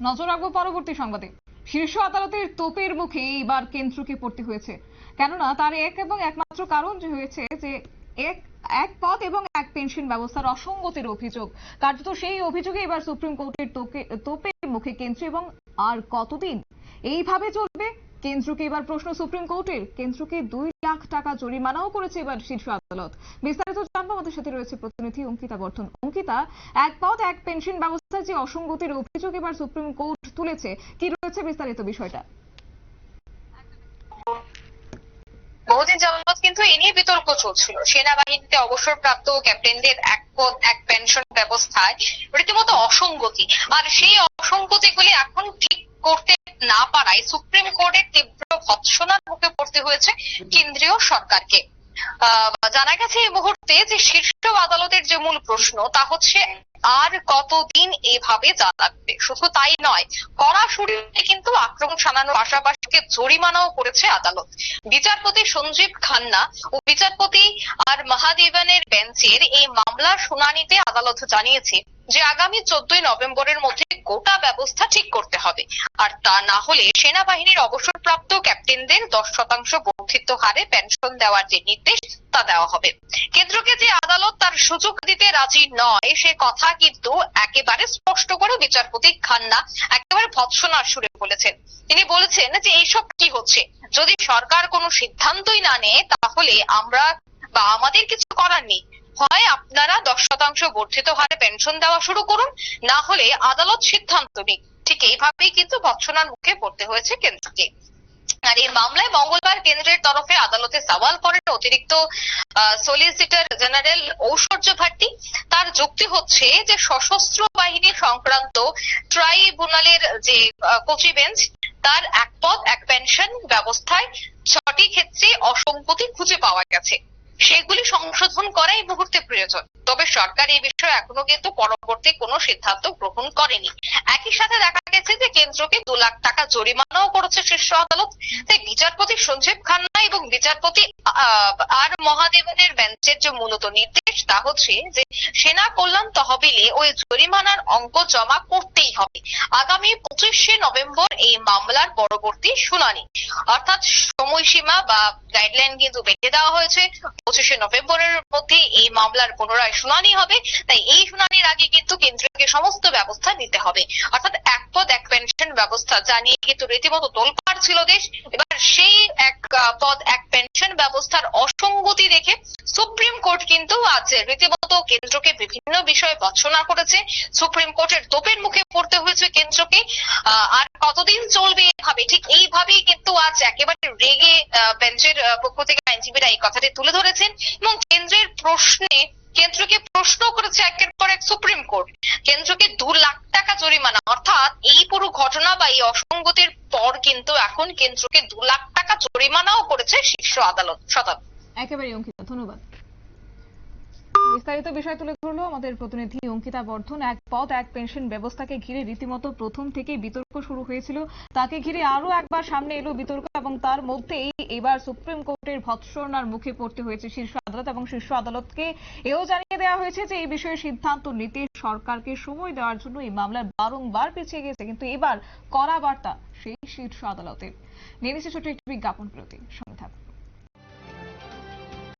নজর রাখব পরবর্তী সংবাদে। শীর্ষ আদালতের তোপের মুখে এইবার কেন্দ্রকে পড়তে হয়েছে। কেননা, তার এক এবং একমাত্র কারণ যে হয়েছে যে এক এক পদ এবং এক পেনশন ব্যবস্থার অসঙ্গতির অভিযোগ। কার্যত সেই অভিযোগে এবার সুপ্রিম কোর্টের তোপের মুখে কেন্দ্র এবং আর কতদিন? এইভাবে চলবে? কেন্দ্রকে এবার প্রশ্ন সুপ্রিম কোর্টের। কেন্দ্রকে দুই লাখ টাকা জরিমানাও করেছে এবার শীর্ষ আদালত। বিস্তারিত জানব আমাদের সাথে রয়েছে প্রতিনিধি অঙ্কিতা বর্ধন। অঙ্কিতা, এক পদ, এক পেনশন ব্যবস্থার যে অসঙ্গতির অভিযোগ এবার সুপ্রিম কোর্ট তুলেছে, কি রয়েছে বিস্তারিত বিষয়টা? বহুদিন যাবৎ কিন্তু এ নিয়ে বিতর্ক চলছিল। সেনাবাহিনীতে অবসরপ্রাপ্ত ক্যাপ্টেনদের এক পদ, এক পেনশন ব্যবস্থায় রীতিমতো অসঙ্গতি। আর সেই অসঙ্গতিগুলি এখন ঠিক করতে না পারায় সুপ্রিম কোর্টের তীব্র ভৎসনার মুখে পড়তে হয়েছে কেন্দ্রীয় সরকারকে। জানা গেছে এই মুহূর্তে যে শীর্ষ আদালতের যে মূল প্রশ্ন, তা হচ্ছে আর কতদিন এভাবে চালাবে শুধু তাই নয় কড়া সুরে কিন্তু আক্রমণ শানানোর পাশাপাশি জরিমানাও করেছে আদালত। বিচারপতি সঞ্জীব খান্না ও বিচারপতি আর মহাদেবনের বেঞ্চের এই মামলার শুনানিতে আদালত জানিয়েছে যে আগামী চোদ্দই নভেম্বরের মধ্যে গোটা ব্যবস্থা ঠিক করতে হবে। আর তা না হলে সেনাবাহিনীর অবসরপ্রাপ্ত ক্যাপ্টেনদের দশ শতাংশ বর্ধিত হারে পেনশন দেওয়ার যে নির্দেশ, তা দেওয়া হবে। কেন্দ্রকে যে আদালত তার সুযোগ দিতে রাজি নয়, সে কথা কিন্তু একেবারে স্পষ্ট করে বিচারপতি খান্না একেবারে ভৎসনার সুরে বলেছেন। তিনি বলেছেন যে এইসব কি হচ্ছে? যদি সরকার কোনো সিদ্ধান্তই না নেয়, তাহলে আমরা বা আমাদের কিছু করার নেই। হয় আপনারা দশ শতাংশ বর্ধিত হারে পেনশন দেওয়া শুরু করুন, না হলে আদালত সিদ্ধান্ত নিক ঠিক এইভাবেই কিন্তু ভৎসনার মুখে পড়তে হয়েছে কেন্দ্রকে। আর এই মামলায় মঙ্গলবার কেন্দ্রের তরফে আদালতে সওয়াল করেন অতিরিক্ত সলিসিটর জেনারেল ঐশ্বর্য ভাট্টি। তার যুক্তি হচ্ছে যে সশস্ত্র বাহিনী সংক্রান্ত ট্রাইব্যুনালের যে কচি বেঞ্চ, তার এক পদ এক পেনশন ব্যবস্থায় ছটি ক্ষেত্রে অসঙ্গতি খুঁজে পাওয়া গেছে। সেগুলি সংশোধন করাই মুহূর্তে প্রয়োজন। তবে সরকার এই বিষয়ে এখনও কিন্তু পরবর্তী কোনো সিদ্ধান্ত গ্রহণ করেনি। একই সাথে দেখা গেছে যে কেন্দ্রকে দু লাখ টাকা জরিমানাও করেছে শীর্ষ আদালত। তাই বিচারপতি সঞ্জীব খান্না এবং বিচারপতি আর মহাদেবনের বেঞ্চের যে মূলত নির্দেশ তা হচ্ছে যে সেনা কল্যাণ তহবিলে ওই জরিমানার অঙ্ক জমা করতেই হবে। আগামী পঁচিশে নভেম্বর এই মামলার পরবর্তী শুনানি। অর্থাৎ সময়সীমা বা গাইডলাইন কিন্তু বেঁধে দেওয়া হয়েছে। পঁচিশে নভেম্বরের মধ্যে এই মামলার পুনরায় শুনানি হবে। তাই এই শুনানির আগে কিন্তু কেন্দ্রকে সমস্ত ব্যবস্থা নিতে হবে। অর্থাৎ এক পদ এক পেনশন ব্যবস্থা জানিয়ে কিন্তু রীতিমতো তোলপাড় ছিল দেশ। এবার সেই এক আহ, পদ এক পেনশন ব্যবস্থার অসঙ্গতি দেখে সুপ্রিম কোর্ট কিন্তু আজ রীতিমতো কেন্দ্রকে বিভিন্ন বিষয়ে বর্ষনা করেছে। সুপ্রিম কোর্টের তোপের মুখে পড়তে হয়েছে কেন্দ্রকে। আর কতদিন চলবে এভাবে? ঠিক এইভাবেই কিন্তু আজ একেবারে রেগে বেঞ্চের পক্ষ থেকে আইনজীবীরা এই কথাটি তুলে ধরেছেন এবং কেন্দ্রের প্রশ্নে প্রশ্ন করেছে একের পর এক সুপ্রিম কোর্ট। কেন্দ্রকে দু লাখ টাকা জরিমানা। অর্থাৎ এই পুরো ঘটনা বা এই অসঙ্গতির পর কিন্তু এখন কেন্দ্রকে দু লাখ টাকা জরিমানাও করেছে শীর্ষ আদালত শতাব্দী একেবারে অঙ্কিতা, ধন্যবাদ। বিস্তারিত বিষয় তুলে ধরলো আমাদের প্রতিনিধি অঙ্কিতা বর্ধন। এক পদ এক পেনশন ব্যবস্থাকে ঘিরে রীতিমতো প্রথম থেকে বিতর্ক শুরু হয়েছিল। তাকে ঘিরে আরও একবার সামনে এলো বিতর্ক এবং তার মধ্যেই এবার সুপ্রিম কোর্টের ভৎসনার মুখে পড়তে হয়েছে শীর্ষ আদালত এবং শীর্ষ আদালতকে। এও জানিয়ে দেওয়া হয়েছে যে এই বিষয়ে সিদ্ধান্ত নিতে সরকারকে সময় দেওয়ার জন্য এই মামলায় বারংবার পিছিয়ে গেছে। কিন্তু এবার কড়া বার্তা সেই শীর্ষ আদালতের নেমেছে ছোট একটি বিজ্ঞাপন প্রতি। সঙ্গে থাকুন।